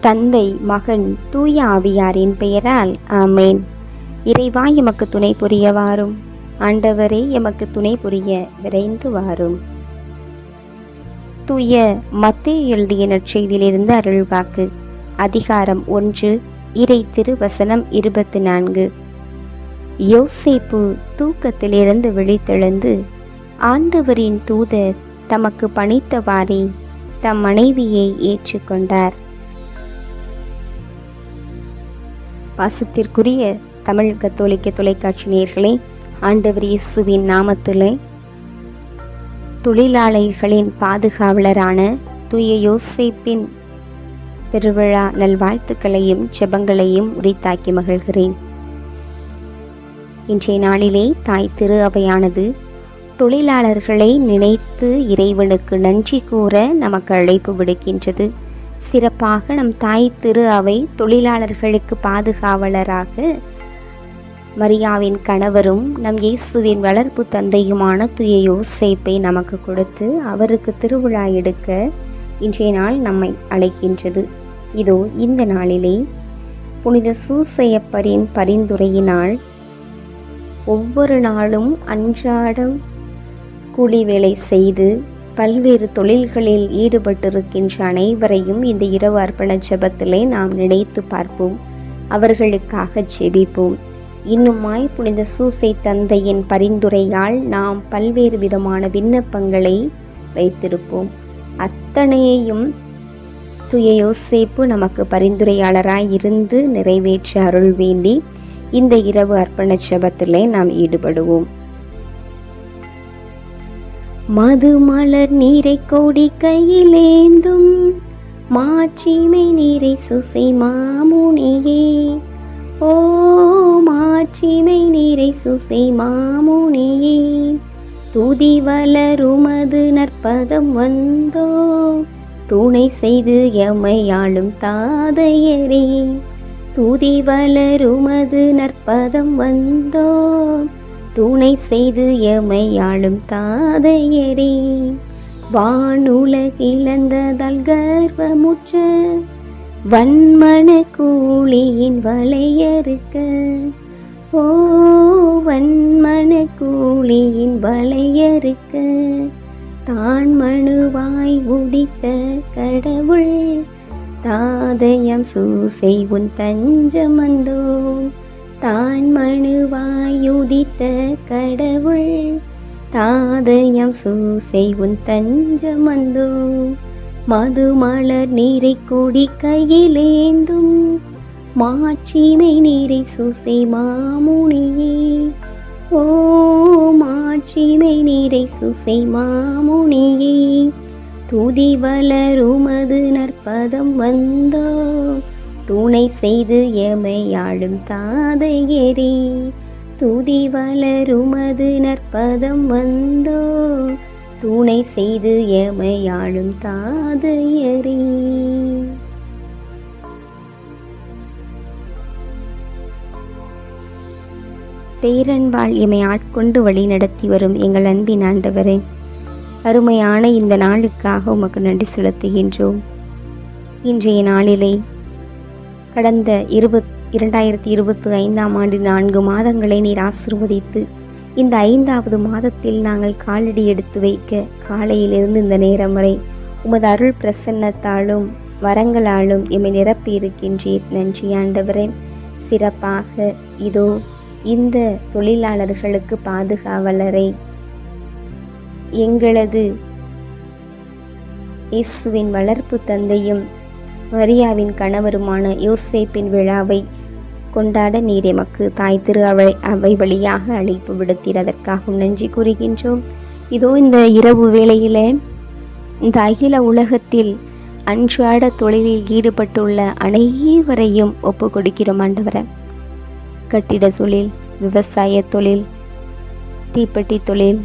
தந்தை மகன் தூய ஆவியாரின் பெயரால் ஆமேன். இறைவா எமக்கு துணை புரிய வாரும் ஆண்டவரே எமக்கு துணை புரிய விரைந்து வாரும். தூய மத்திய எழுதிய நற்செய்தியிலிருந்து அருள்வாக்கு. அதிகாரம் ஒன்று இறை திருவசனம் இருபத்தி நான்கு. யோசேப்பு தூக்கத்திலிருந்து விழித்தெழுந்து ஆண்டவரின் தூதர் தமக்கு பணித்தவாறே தம் மனைவியை ஏற்றுக்கொண்டார். பாசத்திற்குரிய தமிழ் கத்தோலிக்க தொலைக்காட்சி நேர்களை ஆண்டவர் இயேசுவின் நாமத்திலே தொழிலாளர்களின் பாதுகாவலரான தூய யோசேப்பின் பெருவிழா நல்வாழ்த்துக்களையும் செபங்களையும் உரித்தாக்கி மகிழ்கிறேன். இன்றைய நாளிலே தாய் திரு அவையானது தொழிலாளர்களை நினைத்து இறைவனுக்கு நன்றி கூற நமக்கு அழைப்பு விடுக்கின்றது. சிறப்பாக நம் தாய் திரு அவை தொழிலாளர்களுக்கு பாதுகாவலராக. மரியாவின் கணவரும் நம் இயேசுவின் வளர்ப்பு தந்தையுமான துய யோசேப்பை நமக்கு கொடுத்து அவருக்கு திருவிழா எடுக்க இன்றைய நாள் நம்மை அழைக்கின்றது. இதோ இந்த நாளிலே புனித சூசையப்பரின் பரிந்துரையினால் ஒவ்வொரு நாளும் அன்றாடம் கூலி வேலை செய்து பல்வேறு தொழில்களில் ஈடுபட்டிருக்கின்ற அனைவரையும் இந்த இரவு அர்ப்பண ஜபத்திலே நாம் நினைத்து பார்ப்போம். அவர்களுக்காக ஜெபிப்போம். இன்னுமாய் புனித சூசை தந்தையின் பரிந்துரையால் நாம் பல்வேறு விதமான விண்ணப்பங்களை வைத்திருப்போம். அத்தனையையும் துய யோசேப்பு நமக்கு பரிந்துரையாளராய் இருந்து நிறைவேற்ற அருள் வேண்டி இந்த இரவு அர்ப்பண ஜெபத்திலே நாம் ஈடுபடுவோம். மதுமலர் நீரை கொடி கையிலேந்தும் மாட்சிமை நீரை சுசை மாமுனியே. ஓ மாட்சிமை நீரை சுசை மாமுனியே. துதி வளருமது நற்பதம் வந்தோ துணை செய்து எம்மையாளும் தாதையரே. துதி வளருமது நற்பதம் வந்தோ துணை செய்து எமையாளும் தாதையரே. வானுலகிழந்ததால் கர்வமுற்ற வன்மன கூலியின் வளையறுக்க ஓ வன்மன கூலியின் வளையறுக்க தான் மனுவாய் உதித்த கடவுள் தாதயம் சூசை உன் தஞ்சமந்தோ தான் மனுவாயுதித்த கடவுள் தாதயம் சூசை உன் தஞ்சமந்தோ மது மலர் நீரை கூடி கையிலேந்தும் மாட்சிமை நீரை சூசை மாமுனியே. ஓ மாட்சிமை நீரை சுசை மாமுனியே. துதி வளருமது நற்பதம் வந்தோ துணை செய்து எமையாளும் தாதையரே துதி வளருமது நற்பதம் வந்தோ துணை செய்து எமையாளும் தாதையரே. பேரன்பால் எமை ஆட்கொண்டு வழி நடத்தி வரும் எங்கள் அன்பின் ஆண்டவரே அருமையான இந்த நாளுக்காக உமக்கு நன்றி செலுத்துகின்றோம். இன்றைய நாளிலே கடந்த இருபத் இரண்டாயிரத்தி இருபத்தி ஐந்தாம் ஆண்டு நான்கு மாதங்களை நீர் ஆசிர்வதித்து இந்த ஐந்தாவது மாதத்தில் நாங்கள் காலடி எடுத்து வைக்க காலையிலிருந்து இந்த நேரம் வரை உமது அருள் பிரசன்னத்தாலும் வரங்களாலும் எம்மை நிரப்பி இருக்கின்றீர். நன்றி ஆண்டவரே. சிறப்பாக இதோ இந்த தொழிலாளர்களுக்கு பாதுகாவலரை. எங்களது இயேசுவின் வளர்ப்பு தந்தையும் மரியாவின் கணவருமான யோசேப்பின் விழாவை கொண்டாட நீர் எமக்கு தாய் திரு அவை அவை வழியாக அழைப்பு விடுத்தீர் அதற்காகவும் நன்றி கூறுகின்றோம். இதோ இந்த இரவு வேளையில் இந்த அகில உலகத்தில் அன்றாட தொழிலில் ஈடுபட்டுள்ள அனைவரையும் ஒப்பு கொடுக்கிறோம் ஆண்டவரை. கட்டிட தொழில் விவசாய தொழில் தீப்பெட்டி தொழில்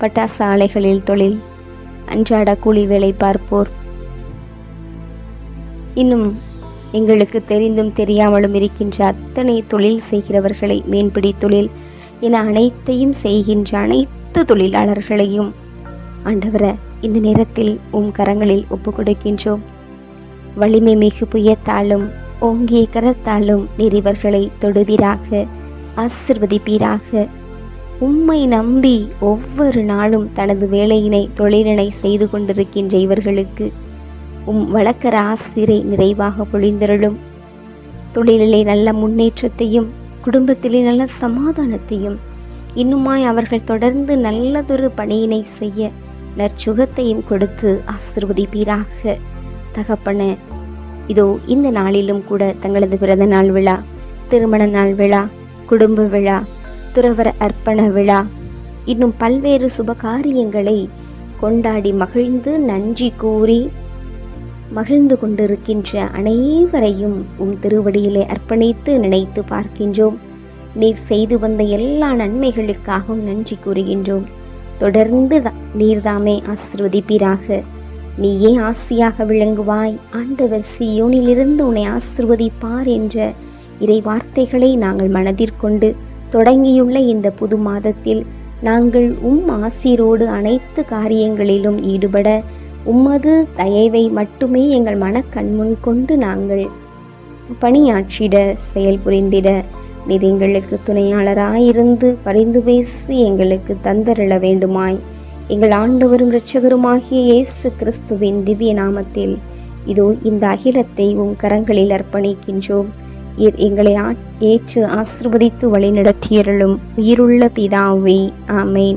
பட்டாசு ஆலைகளில் தொழில் அன்றாட கூலி வேலை பார்ப்போர் இன்னும் எங்களுக்கு தெரிந்தும் தெரியாமலும் இருக்கின்ற அத்தனை தொழில் செய்கிறவர்களை மீன்பிடி தொழில் என அனைத்தையும் செய்கின்ற அனைத்து தொழிலாளர்களையும் ஆண்டவர இந்த நேரத்தில் உம் கரங்களில் ஒப்பு கொடுக்கின்றோம் வலிமை மிகு புயத்தாலும் ஓங்கிய கரத்தாலும் நெறிவர்களை தொடுவீராக ஆசிர்வதிப்பீராக. உம்மை நம்பி ஒவ்வொரு நாளும் தனது வேலையினை தொழிலினை செய்து கொண்டிருக்கின்ற இவர்களுக்கு உம் வழக்கர ஆசிரை நிறைவாக பொழிந்தருளும். தொழிலிலே நல்ல முன்னேற்றத்தையும் குடும்பத்திலே நல்ல சமாதானத்தையும் இன்னுமாய் அவர்கள் தொடர்ந்து நல்லதொரு பணியினை செய்ய நற்சுகத்தையும் கொடுத்து ஆசிர்வதிப்பீராக. தகப்பன இதோ இந்த நாளிலும் கூட தங்களது பிறந்த நாள் விழா திருமண நாள் விழா குடும்ப விழா துறவர அர்ப்பண விழா இன்னும் பல்வேறு சுபகாரியங்களை கொண்டாடி மகிழ்ந்து நன்றி கூறி மகிழ்ந்து கொண்டிருக்கின்ற அனைவரையும் உம் திருவடியிலே அர்ப்பணித்து நினைத்து பார்க்கின்றோம். நீர் செய்து வந்த எல்லா நன்மைகளுக்காகவும் நன்றி கூறுகின்றோம். தொடர்ந்து நீர்தாமே ஆசிர்வதிப்பீராக. நீயே ஆசியாக விளங்குவாய். ஆண்டவர் சியோனிலிருந்து உன்னை ஆசிர்வதிப்பார் என்ற இறை வார்த்தைகளை நாங்கள் மனதிற்கொண்டு தொடங்கியுள்ள இந்த புது மாதத்தில் நாங்கள் உம் ஆசிரோடு அனைத்து காரியங்களிலும் ஈடுபட உம்மது தயவை மட்டுமே எங்கள் மனக்கண்முன் கொண்டு நாங்கள் பணியாற்றிட செயல் புரிந்திட. நீர் எங்களுக்கு துணையாளராயிருந்து பரிந்து பேசி எங்களுக்கு தந்தருள வேண்டுமாய். எங்கள் ஆண்டவரும் இரட்சகருமாகிய இயேசு கிறிஸ்துவின் திவ்ய நாமத்தில் இதோ இந்த அகிலத்தை உம் கரங்களில் அர்ப்பணிக்கின்றோம். எங்களை ஏற்று ஆசிர்வதித்து வழிநடத்தியருளும் உயிருள்ள பிதாவே. ஆமேன்.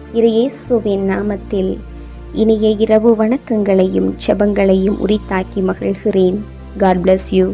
இரு இயேசுவின் நாமத்தில் இனிய இரவு வணக்கங்களையும் செபங்களையும் உரித்தாக்கி மகிழ்கிறேன். God bless you